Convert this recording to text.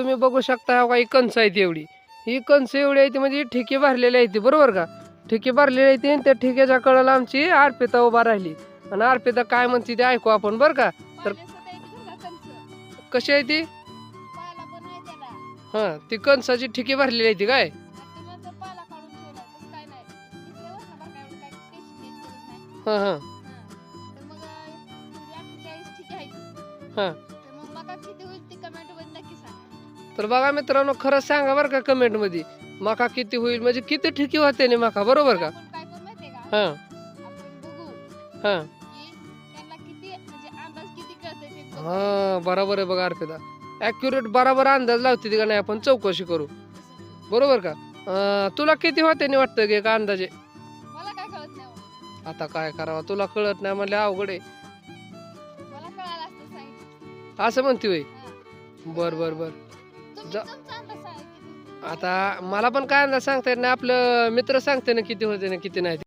तुम्ही बघू शकता काही कणस आहेत एवढी. ही कणस एवढी आहे ती म्हणजे ठिके भरलेली आहे ती बरोबर का? ठिके भरलेली आहे ती आणि त्या ठिक्याच्या कळाला आमची अर्पिता उभा राहिली. आणि अर्पिता काय म्हणते ते ऐकू आपण बरं का? तर- कशी आहे ती? हा ती कणसाची ठिके भरलेली आहे ती काय? हा हा. हा. तर बघा मित्रांनो खरंच सांगा बरं का कमेंटमध्ये मका किती होईल? म्हणजे किती ठिकी होते ने मका? बरोबर का? हा. हा. हा बरोबर आहे बघा अर्पिता. ॲक्युरेट बरोबर अंदाज लावते ती का नाही? आपण चौकशी करू. बरोबर का? अं, तुला किती होते नाही वाटतं की का अंदाजे? मला काय कळत नाही हो. आता काय करावं? तुला कळत नाही म्हणले अवघड आहे. मला कळालं असतं सांगितलं. असं म्हणते होय? हा. बर बर बर. जा-. आता मला पण काय अंदाज सांगता येत नाही आपलं मित्र सांगते ना किती होते ना किती नाही ते.